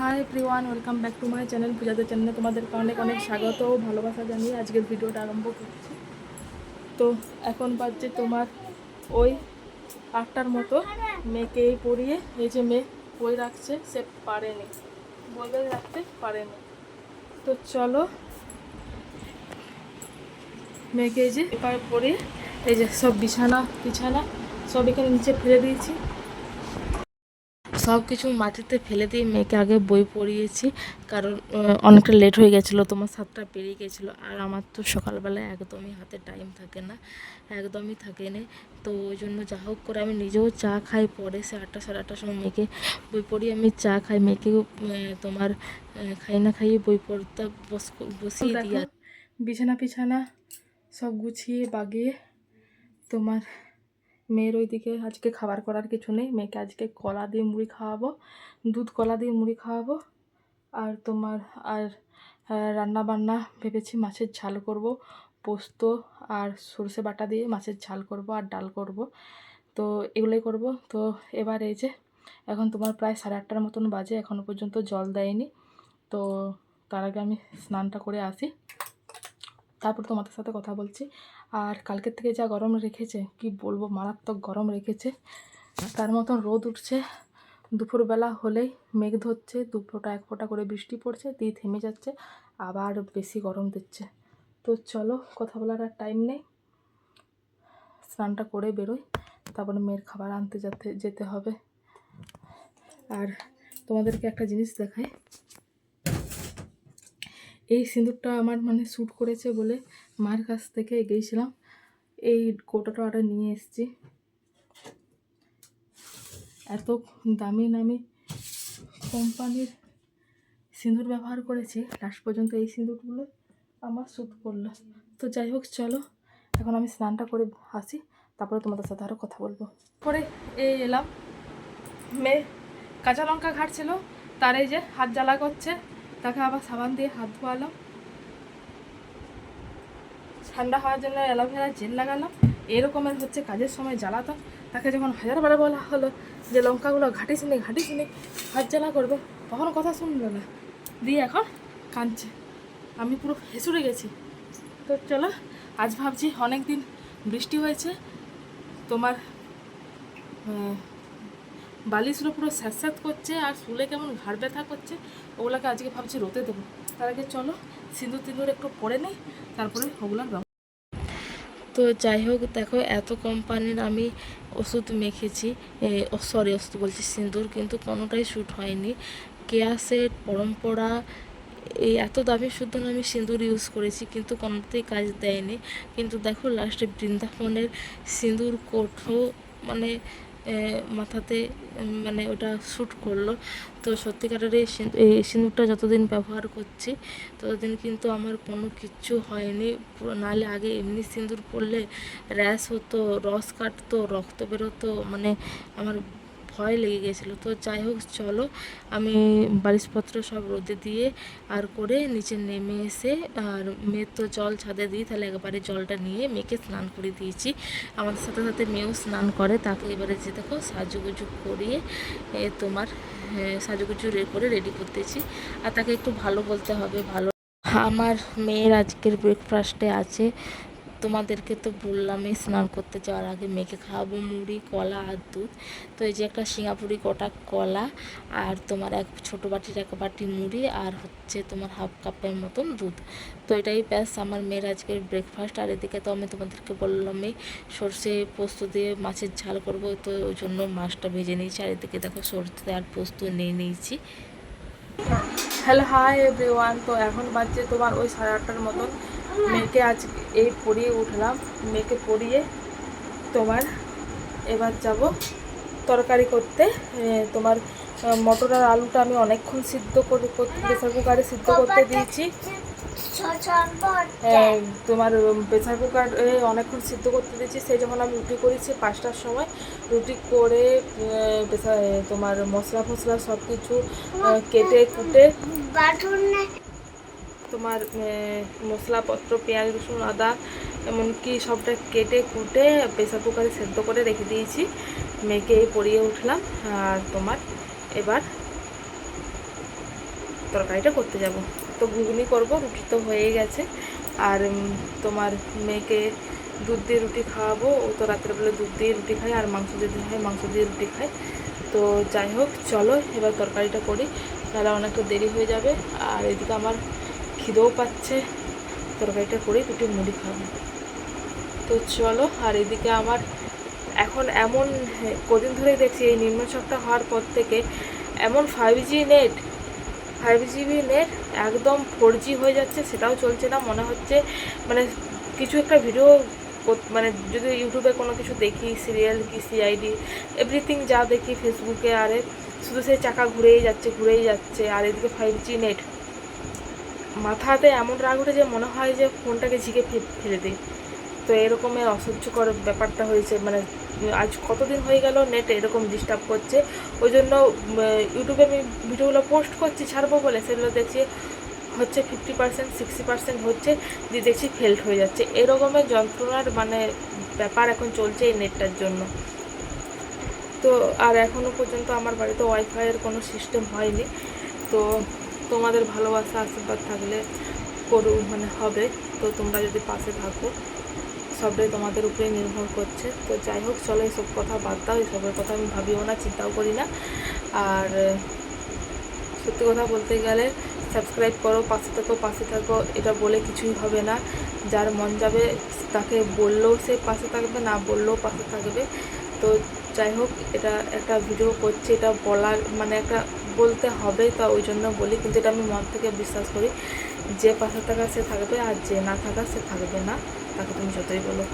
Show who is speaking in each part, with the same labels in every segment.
Speaker 1: High প্রিওয়ান welcome back to my channel পূজাদের চ্যানেলে তোমাদেরকে অনেক অনেক স্বাগত ও ভালোবাসা জানিয়ে আজকের ভিডিওটা আরম্ভ করছি। তো এখন বাজছে তোমার ওই আটটার মতো। মেয়েকে এই পরিয়ে, এই যে মেয়ে বই রাখছে, সে পারেনি। বই রাখতে পারেনি। তো চলো, মেয়েকে এই যে এবার এই যে সব বিছানা বিছানা, সব এখানে নিচে ফেলে দিয়েছি। সব কিছু মাটিতে ফেলে দিয়ে মেয়েকে আগে বই পড়িয়েছি। কারণ অনেকটা লেট হয়ে গেছিল তোমার সাতটা পেরিয়ে গেছিল। আর আমার তো সকালবেলায় একদমই হাতে টাইম থাকে না একদমই থাকে না। তো ওই জন্য যা হোক করে আমি নিজেও চা খাই পরে সে আটটা সাড়ে আটটার সময় মেয়েকে বই পড়িয়ে আমি চা খাই। মেয়েকেও আহ, তোমার খাই না খাইয়ে বই পড়তে বস বসিয়ে দিই বিছানা পিছানা সব গুছিয়ে বাগিয়ে তোমার মেয়ের ওইদিকে আজকে খাবার করার কিছু নেই। মেয়েকে আজকে কলা দিয়ে মুড়ি খাওয়াবো, দুধ কলা দিয়ে মুড়ি খাওয়াবো আর তোমার আর রান্না বান্না ভেবেছি মাছের ঝাল করব, পোস্ত আর সরষে বাটা দিয়ে মাছের ঝাল করব আর ডাল করব। তো এগুলোই করব। তো এবার এই যে, এখন তোমার প্রায় সাড়ে আটটার মতন বাজে এখনও পর্যন্ত জল দেয়নি। তো তার আগে আমি স্নানটা করে আসি। তারপর তোমাদের সাথে কথা বলছি। আর কালকের থেকে যা গরম রেখেছে, কি বলব, মারাত্মক গরম রেখেছে। তার মতন রোদ উঠছে। দুপুরবেলা হলেই মেঘ ধরছে দু ফোঁটা এক ফোঁটা করে বৃষ্টি পড়ছে, দিয়ে থেমে যাচ্ছে, আবার বেশি গরম দিচ্ছে। তো চলো, কথা বলার আর টাইম নেই। স্নানটা করে বেরোই, তারপরে মেয়ের খাবার আনতে যেতে যেতে হবে। আর তোমাদেরকে একটা জিনিস দেখাই। এই সিঁদুরটা আমার মানে শ্যুট করেছে বলে মার কাছ থেকে গিয়েছিলাম। এই কৌটোটা অর্ডার নিয়ে এসেছি। এত দামি দামি কোম্পানির সিঁদুর ব্যবহার করেছি। লাস্ট পর্যন্ত এই সিঁদুরগুলো আমার শ্যুট করল। তো যাই হোক, চলো। এখন আমি স্নানটা করে আসি। তারপরে তোমাদের সাথে আরও কথা বলব। পরে এই এলাম। মেয়ে কাঁচা লঙ্কা ঘাটছিল। তার এই যে হাত জ্বালা করছে, তাকে আবার সাবান দিয়ে হাত ধোয়ালাম ঠান্ডা হওয়ার জন্য অ্যালোভেরা জেল লাগালাম। এরকমের হচ্ছে কাজের সময় জ্বালাতাম। তাকে যখন হাজারবার বলা হলো যে লঙ্কাগুলো ঘাটিস নি ঘাটিস নি হাত জ্বালা করবে, তখন কথা শুনলো না। দিয়ে এখন কাঁদছে। আমি পুরো হেসুড়ে গেছি। তো চলো, আজ ভাবছি অনেক দিন বৃষ্টি হয়েছে। তোমার বালিশগুলো পুরো স্যাঁত করছে আর শুলে কেমন ঘাড় ব্যথা করছে, ওগুলোকে আজকে ভাবছি রোদে দেবো। তার আগে চলো সিঁদুর তিঁদুর একটু পরে নেই, তারপরে ওগুলোর তো যাই হোক, দেখো, এত কোম্পানির আমি ওষুধ মেখেছি সরি ওষুধ বলছি সিঁদুর কিন্তু কোনোটাই শ্যুট হয়নি। কেয়া সেট পরম্পরা এই এত দামি শুদ্ধ আমি সিঁদুর ইউজ করেছি, কিন্তু কোনোতেই কাজ দেয়নি। কিন্তু দেখো লাস্টে বৃন্দাবনের সিঁদুর কোঠো মানে মাথাতে মানে ওটা শ্যুট করল। তো সত্যিকারের এই এই সিঁদুরটা যতদিন ব্যবহার করছি, ততদিন কিন্তু আমার কোনো কিচ্ছু হয়নি। নালে আগে এমনি সিঁদুর পরলে র্যাশ হতো, রস কাটতো, রক্ত বেরোতো মানে আমার ভয় লেগে গেছিল। তো যাই হোক, চলো, আমি বালিশপত্র সব রোদে দিয়ে আর করে নিচে নেমে এসে, আর মেয়ের তো জল ছাদে দিই, তাহলে একবারে জলটা নিয়ে মেয়েকে স্নান করে দিয়েছি। আমাদের সাথে সাথে মেয়েও স্নান করে, তাকে এবারে যে দেখো সাজুগুজু করিয়ে তোমার সাজুগুজু করে রেডি করতেছি। আর তাকে একটু ভালো বলতে হবে, ভালো। আমার মেয়ের আজকের ব্রেকফাস্টে আছে তোমাদেরকে তো বললামই, স্নান করতে যাওয়ার আগে মেয়েকে খাওয়াবো মুড়ি, কলা আর দুধ। তো এই যে একটা সিঙ্গাপুরি গোটা কলা আর তোমার এক ছোটো বাটির এক বাটি মুড়ি আর হচ্ছে তোমার হাফ কাপের মতন দুধ। তো এটাই ব্যাস, আমার মেয়ের আজকের ব্রেকফাস্ট আর এদিকে তো আমি তোমাদেরকে বললামই, সর্ষে পোস্ত দিয়ে মাছের ঝাল করব, তো ওই জন্য মাছটা ভেজে নিয়েছি। আর এদিকে দেখো সর্ষে আর পোস্ত নিয়ে নিয়েছি। হ্যালো হাই এভরিওয়ান তো এখন বাজছে তোমার ওই সাড়ে আটটার মতন। মেয়েকে আজ এই পরিয়ে উঠলাম। মেয়েকে পরিয়ে তোমার এবার যাব তরকারি করতে। তোমার মটর আর আলুটা আমি অনেকক্ষণ সিদ্ধ করে প্রেসার কুকারে সিদ্ধ করতে দিয়েছি। তোমার প্রেসার কুকারে অনেকক্ষণ সিদ্ধ করতে দিয়েছি। সেই যখন আমি রুটি করেছি পাঁচটার সময়। রুটি করে তোমার মশলা ফসলা সব কিছু কেটে কুটে তোমার মশলাপত্র, পেঁয়াজ, রসুন, আদা, এমনকি সবটা কেটে কুটে প্রেসার কুকারে সেদ্ধ করে রেখে দিয়েছি। মেয়েকে পরিয়ে উঠলাম আর তোমার এবার তরকারিটা করতে যাব। তো ঘুগনি করব, রুটি তো হয়ে গেছে। আর তোমার মেয়েকে দুধ দিয়ে রুটি খাওয়াবো। ও তো রাত্রেবেলা দুধ দিয়ে রুটি খায় আর মাংস যদি হয়, মাংস দিয়ে রুটি খায়। তো যাই হোক, চলো এবার তরকারিটা করি। তাহলে অনেকটা দেরি হয়ে যাবে। আর এদিকে আমার খিদেও পাচ্ছে তরকারিটা করেই দুটি মুড়ি খাব। তো চলো আর এদিকে আমার এখন এমন হ্যাঁ, কদিন ধরেই দেখছি এই নিম্নচাপটা হওয়ার পর থেকে এমন five G net five GB net একদম ফোর জি হয়ে যাচ্ছে সেটাও চলছে না। মনে হচ্ছে মানে কিছু একটা ভিডিও মানে যদি ইউটিউবে কোনো কিছু দেখি সিরিয়াল কি সিআইডি এভরিথিং যা দেখি ফেসবুকে আরে শুধু সেই চাকা ঘুরেই যাচ্ছে ঘুরেই যাচ্ছে আর এদিকে ফাইভ জি নেট মাথাতে এমন রাগ উঠে যে মনে হয় যে ফোনটাকে ঝিকে ফেলে দিই তো এরকমের অসহ্যকর ব্যাপারটা হয়েছে মানে আজ কতদিন হয়ে গেল নেট এরকম ডিস্টার্ব করছে। ওই জন্য ইউটিউবে আমি ভিডিওগুলো পোস্ট করছি, ছাড়বো বলে। সেগুলো দেখছি, হচ্ছে ফিফটি পার্সেন্ট সিক্সটি পার্সেন্ট হচ্ছে দিয়ে দেখছি ফেল্ড হয়ে যাচ্ছে। এরকমের যন্ত্রণার মানে ব্যাপার এখন চলছে এই নেটটার জন্য। তো, আর এখনও পর্যন্ত আমার বাড়িতে ওয়াইফাইয়ের কোনো সিস্টেম হয়নি। তো তোমাদের ভালোবাসা আশীর্বাদ থাকলে করু মানে হবে। তো তোমরা যদি পাশে থাকো, সবটাই তোমাদের উপরে নির্ভর করছে। তো যাই হোক, চলো এইসব কথা বাদ দাও এইসবের কথা আমি ভাবিও না, চিন্তাও করি না। আর, সত্যি কথা বলতে গেলে সাবস্ক্রাইব করো, পাশে থাকো পাশে থাকো, এটা বলে কিছুই হবে না। যার মন যাবে, তাকে বললেও সে পাশে থাকবে, না বললেও পাশে থাকবে। তো যাই হোক, এটা একটা ভিডিও করছে, এটা বলার মানে একটা বলতে হবে তা ওই জন্য বলি, কিন্তু এটা আমি মন থেকে বিশ্বাস করি, যে পাশে থাকা সে থাকবে আর যে না থাকা সে থাকবে না, তাকে তুমি যতই বলো।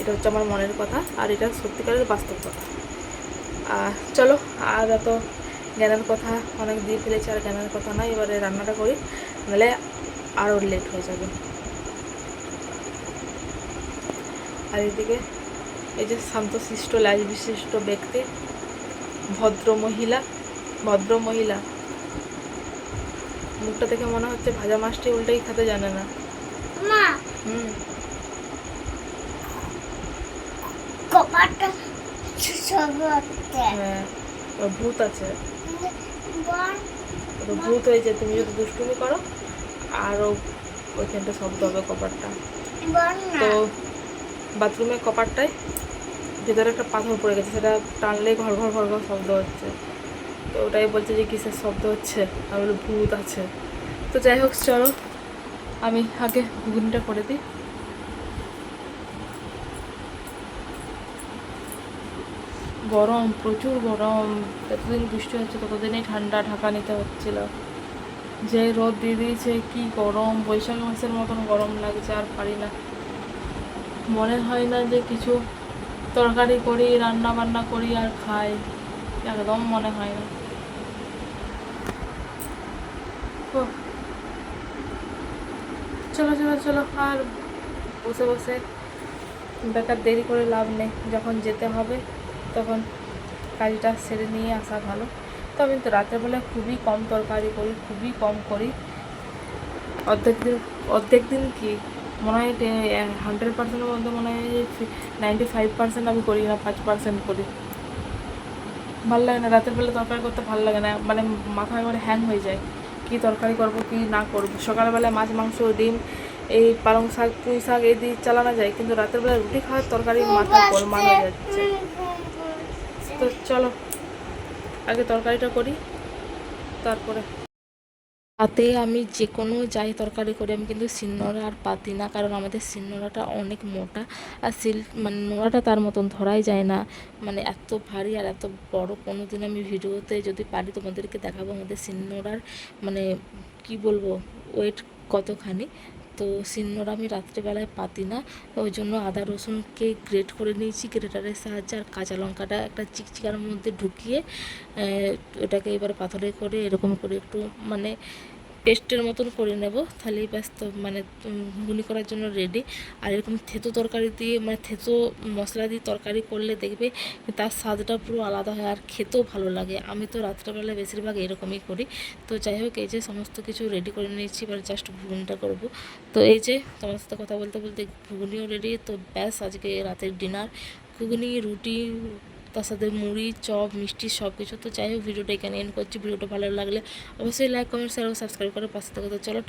Speaker 1: এটা হচ্ছে আমার মনের কথা আর এটা সত্যিকারের বাস্তব কথা। আর চলো, আর এত জ্ঞানের কথা অনেক দিয়ে ফেলেছি, আর জ্ঞানের কথা নয়, এবারে রান্নাটা করি, নাহলে আরও লেট হয়ে যাবে। আর এদিকে এই যে শান্তশিষ্ট লাজ বিশিষ্ট ব্যক্তি, ভদ্র মহিলা ভদ্র মহিলা মুখটা দেখে মনে হচ্ছে ভাজা মাছটি উল্টেই খেতে জানে না।
Speaker 2: মা।
Speaker 1: হুম।
Speaker 2: কপারটা
Speaker 1: হ্যাঁ ভূত আছে। ভূত হয়েছে তুমি যদি দুষ্টুমি করো আরও ওইখানটা শব্দ হবে কপারটা তো বাথরুমের কপারটায় ভেতরে একটা পাথর পড়ে গেছে সেটা টানলেই ঘর ঘর ঘর ঘর শব্দ হচ্ছে। তো ওটাই বলছে যে কিসের শব্দ হচ্ছে? আমি বলি ভূত আছে। তো যাই হোক, চলো। আমি আগে ঘুগনিটা করে দিই। গরম, প্রচুর গরম। যতদিন বৃষ্টি হচ্ছে, ততদিনই ঠান্ডা, ঢাকা নিতে হচ্ছিল। যে রোদ দিয়ে দিয়েছে, কি গরম। বৈশাখ মাসের মতন গরম লাগছে, আর পারি না। মনে হয় না যে কিছু তরকারি করি রান্না বান্না করি আর খাই। একদম মনে হয় না। চলো চলো চলো, আর বসে বসে বেকার দেরি করে লাভ নেই। যখন যেতে হবে, তখন কাজটা সেরে নিয়ে আসা ভালো। তো আমি তো রাতের বেলা খুবই কম তরকারি করি, খুবই কম করি। অর্ধেক দিন অর্ধেক দিন কি? মনে হয় হান্ড্রেড পার্সেন্টের মধ্যে মনে হয় নাইনটি ফাইভ পার্সেন্ট আমি করি না পাঁচ পার্সেন্ট করি। ভালো লাগে না, রাতের বেলা তরকারি করতে ভালো লাগে না মানে মাথা একেবারে হ্যাং হয়ে যায়। কী তরকারি করব, কি না করব। সকালবেলায় মাছ, মাংস, ডিম, এই পালং শাক, পুঁই শাক, এই দিয়ে চালানো যায়, কিন্তু রাতের বেলা রুটি খাওয়ার তরকারি মাথা গোলমাল হয়ে যাচ্ছে। তো চলো, আগে তরকারিটা করি, তারপরে তাতে আমি যে কোনো যাই তরকারি করি, আমি কিন্তু শিলনোড়া আর পাতি না, কারণ আমাদের শিলনোড়াটা অনেক মোটা। আর শিল মানে নোড়াটা তার মতন ধরাই যায় না। মানে এত ভারী আর এত বড় কোনো দিন আমি ভিডিওতে যদি পারি তোমাদেরকে দেখাবো আমাদের শিলনোড়ার মানে কি বলব ওয়েট কতখানি। তো শিলনোড়া আমি রাত্রেবেলায় পাতি না, ওই জন্য আদা রসুনকে গ্রেট করে নিয়েছি গ্রেটারের সাহায্যে আর কাঁচা লঙ্কাটা একটা চিকচিকার মধ্যে ঢুকিয়ে ওটাকে এবার পাথরে করে এরকম করে একটু মানে পেস্টের মতন করে নেব তাহলেই ব্যাস মানে ঘুগনি করার জন্য রেডি আর এরকম থেতো তরকারি দিয়ে মানে থেতো মশলা দিয়ে তরকারি করলে দেখবে তার স্বাদটা পুরো আলাদা হয় আর খেতেও ভালো লাগে। আমি তো রাত্রেবেলা বেশিরভাগ এরকমই করি। তো যাই হোক, এই যে সমস্ত কিছু রেডি করে নিয়েছি, এবার জাস্ট ঘুগনিটা করব। তো এই যে তোমার সাথে কথা বলতে বলতে ঘুগনিও রেডি তো ব্যাস আজকে রাতের ডিনার ঘুগনি, রুটি
Speaker 3: তার সাথে মুড়ি, চপ, মিষ্টি সব কিছু তো চাই হোক, ভিডিওটা এখানে এন্ড করছি। ভিডিওটা ভালো লাগলে অবশ্যই লাইক কমেন্ট শেয়ার ও সাবস্ক্রাইব করে পাশে থাকতে চলো